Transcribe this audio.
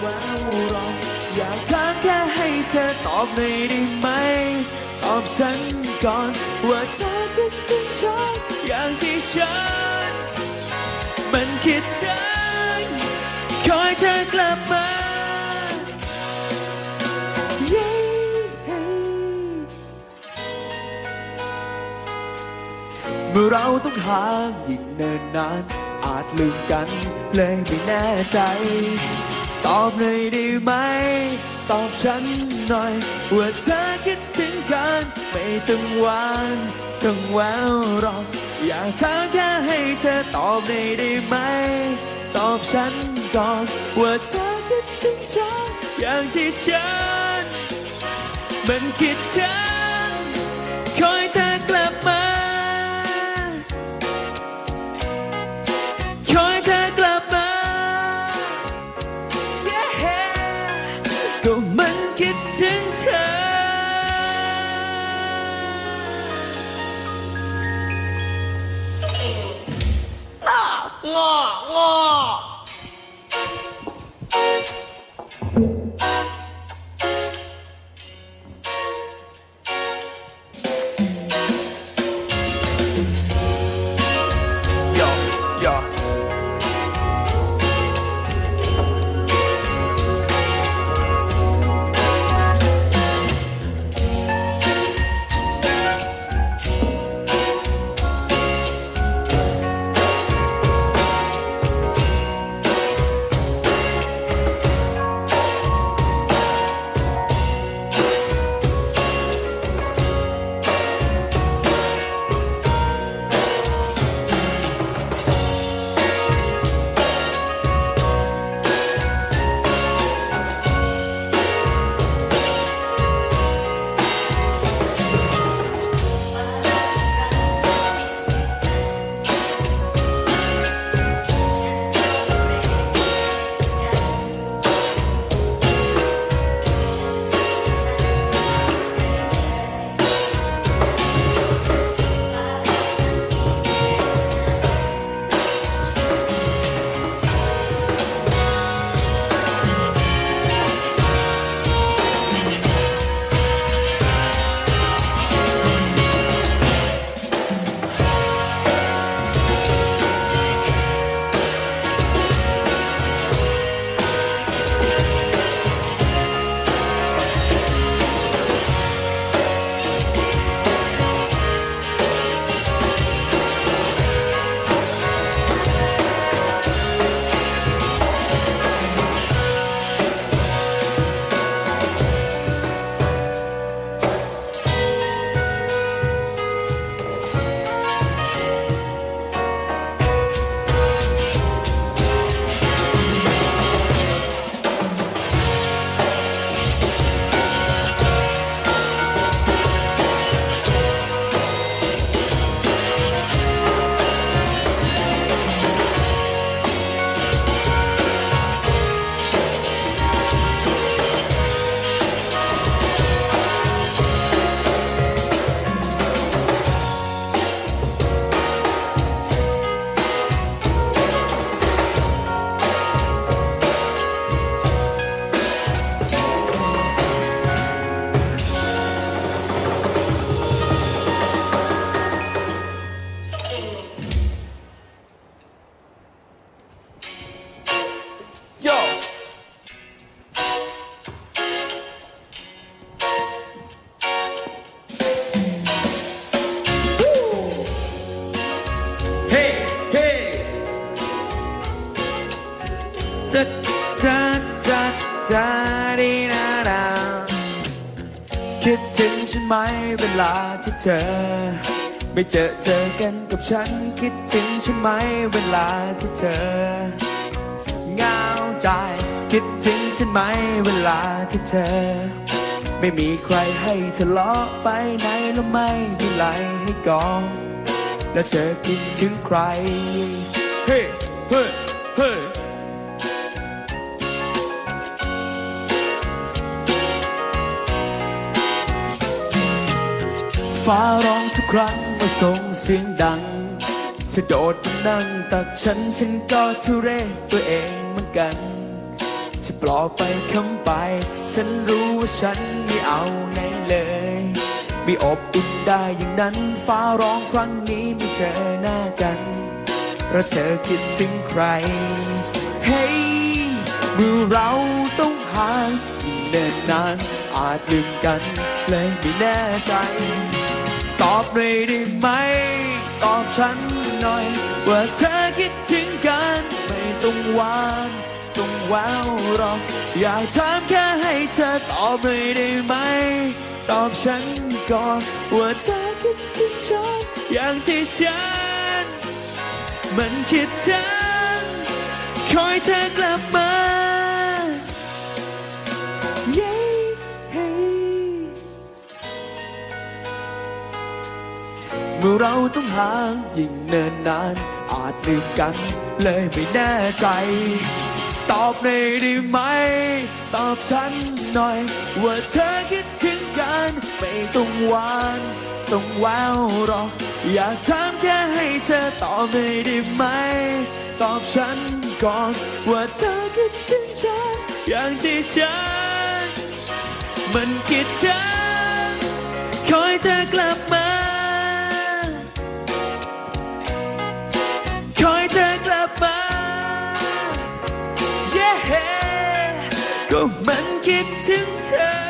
แววรอกอยากถามแค่ให้เธอตอบหน่อยได้ไหม ตอบฉันก่อนว่าเธอคิดถึงฉันอย่างที่ฉัน มันคิดถึงคอยเธอกลับมาเมื่อเราต้องห่างยิ่งเนินนาน อาจลืมกันเลยไม่แน่ใจ ตอบหน่อยได้ไหม ตอบฉันหน่อย ว่าเธอคิดถึงกันไม่ต้องหวานต้องแววหรอกอยากถามแค่ให้เธอตอบหน่อยได้ไหม ตอบฉันก่อนว่าเธอคิดถึงฉันอย่างที่ฉัน มันคิดถึง คิด ดีนาดาคิดถึงฉันไหมเวลาที่เธอ ไม่เจอเจอกันกับฉัน คิดถึงฉันไหมเวลาที่เธอเหงาใจ คิดถึงฉันไหมเวลาที่เธอ ไม่มีใครให้ทะเลาะไปไหนแล้วไม่มีไหลให้กอง แล้วเธอคิดถึงใคร เฮ้ เฮ้ เฮ้ ฟ้าร้องทุกครั้งเมื่อส่งเสียงดังเธอโดดมานั่งตักฉันฉันก็ทุเรศตัวเองเหมือนกันเธจะปลอบไปคำไป ฉันรู้ว่าฉันไม่เอาไหนเลย ไม่อบอุ่นได้อย่างนั้น ฟ้าร้องครั้งนี้ไม่เจอหน้ากันเพราะเธอคิดถึงใคร เฮ้ยเมื่อเราต้องห่างเนิ่นนานอาจลืมกันเลยไม่แน่ใจ ตอบหน่อยได้ไหม ตอบฉันหน่อย ว่าเธอคิดถึงกัน ไม่ต้องหวานต้องแววหรอก อยากถามแค่ให้เธอตอบหน่อยได้ไหม ตอบฉันก่อนว่าเธอคิดถึงฉันอย่างที่ฉัน มันคิดถึงคอยเธอกลับมาเเมื่อเราต้องห่างยิ่งเนินนาน อาจลืมกัน เลยไม่แน่ใจ ตอบหน่อยได้ไหม ตอบฉันหน่อย ว่าเธอคิดถึงกัน ไม่ต้องหวานต้องแววหรอก อยากถามแค่ให้เธอตอบหน่อยได้ไหม ตอบฉันก่อน ว่าเธอคิดถึงฉัน อย่างที่ฉัน มันคิดถึงคอยเธอกลับมา ก็มันคิดถึงเธอ